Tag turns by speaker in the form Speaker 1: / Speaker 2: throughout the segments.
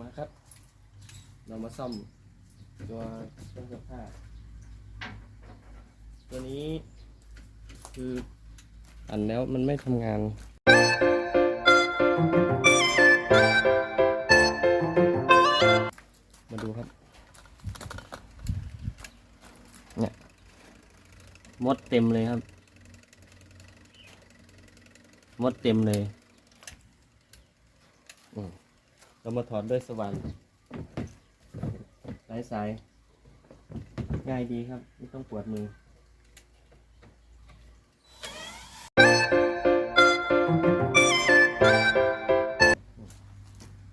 Speaker 1: มาครับ เรามาซ่อมตัวเครื่องซักผ้า ตัวนี้คืออันแล้วมันไม่ทำงานมาดูครับ เนี่ยมดเต็มเลยครับ มดเต็มเลย อืม เรามาถอดด้วยสว่านสายสายง่ายดีครับ ไม่ต้องปวดมือ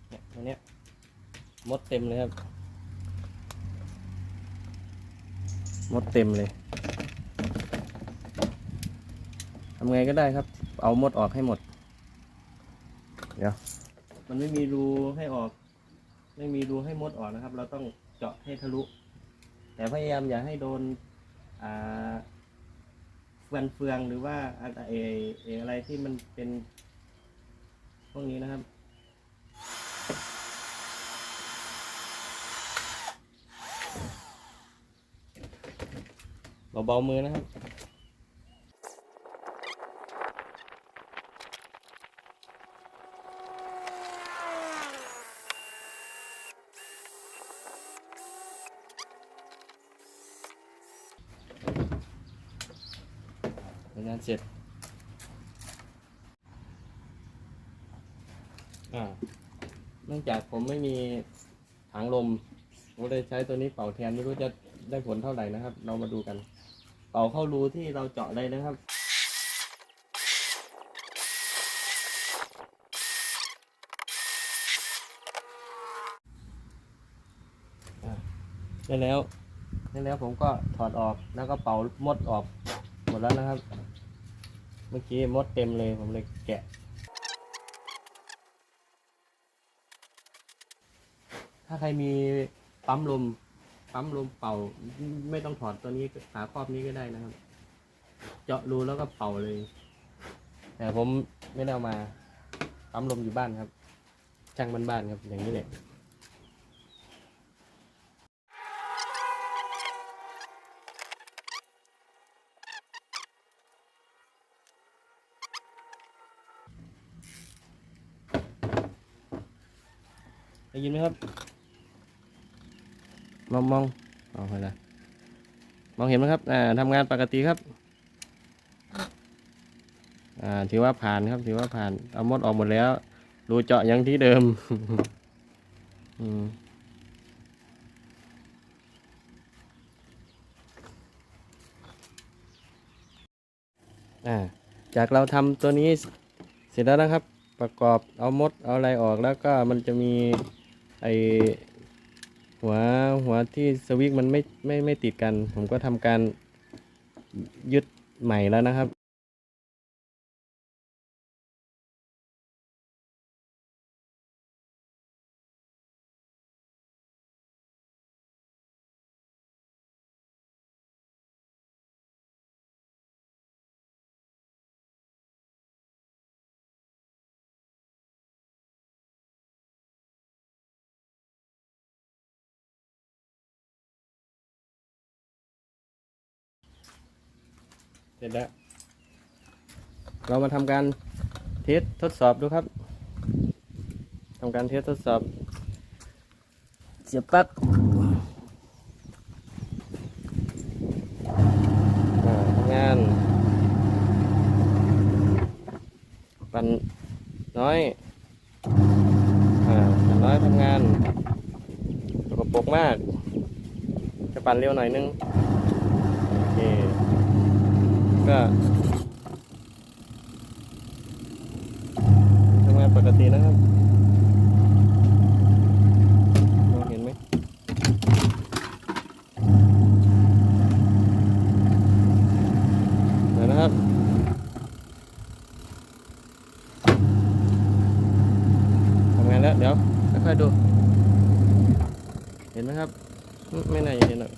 Speaker 1: เนี่ยตัวเนี้ยมดเต็มเลยครับ มดเต็มเลยทำไงก็ได้ครับ เอามดออกให้หมด เดี๋ยว มันไม่มีรูให้ออก ไม่มีรูให้มดออกนะครับ เราต้องเจาะให้ทะลุ แต่พยายามอย่าให้โดนอ่าเฟืองเฟืองหรือว่าอะไรอะไรที่มันเป็นพวกนี้นะครับเบาๆมือนะครับ งานเสร็จเนื่องจากผมไม่มีถังลมผมเลยใช้ตัวนี้เป่าแทนไม่รู้จะได้ผลเท่าไหร่นะครับ เรามาดูกัน เป่าเข้ารูที่เราเจาะเลยนะครับได้แล้วได้แล้วผมก็ถอดออกแล้วก็เป่ามดออกหมดแล้วนะครับ เมื่อกี้มดเต็มเลยผมเลยแกะ ถ้าใครมีปั๊มลม ปั๊มลมเป่า ไม่ต้องถอดตัวนี้ฝาครอบนี้ก็ได้นะครับ เจาะรูแล้วก็เป่าเลย แต่ผมไม่ได้เอามา ปั๊มลมอยู่บ้านครับช่างบ้านๆครับอย่างนี้แหละ ได้ยินไหมครับ มองมองเอาไปละมองเห็นไหมครับ อ่าทำงานปกติครับ อ่า ถือว่าผ่านครับ ถือว่าผ่าน เอามดออกหมดแล้ว รูเจาะยังที่เดิม อืมอ่าจากเราทำตัวนี้เสร็จแล้วนะครับ ประกอบเอามดเอาอะไรออกแล้วก็มันจะมี ไอหัวหัวที่สวิกมันไม่ไม่ไม่ติดกัน ผมก็ทำการยึดใหม่แล้วนะครับ เสร็จแล้ว เรามาทำการเทสทดสอบดูครับทำการเทสทดสอบ เสียบปลั๊กทำงาน ปั่นน้อยปั่นน้อยทำงานสกปรกมาก จะปั่นเร็วหน่อยนึง ก็ทำงานปกตินะครับมองเห็นไหมเดี๋ยวนะครับทำงานแล้วเดี๋ยวค่อยๆดู เห็นไหมครับ ไม่ไม่น่าจะเห็นหรอก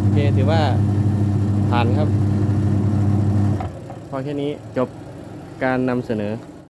Speaker 1: โอเคถือว่าผ่านครับ พอแค่นี้จบการนำเสนอ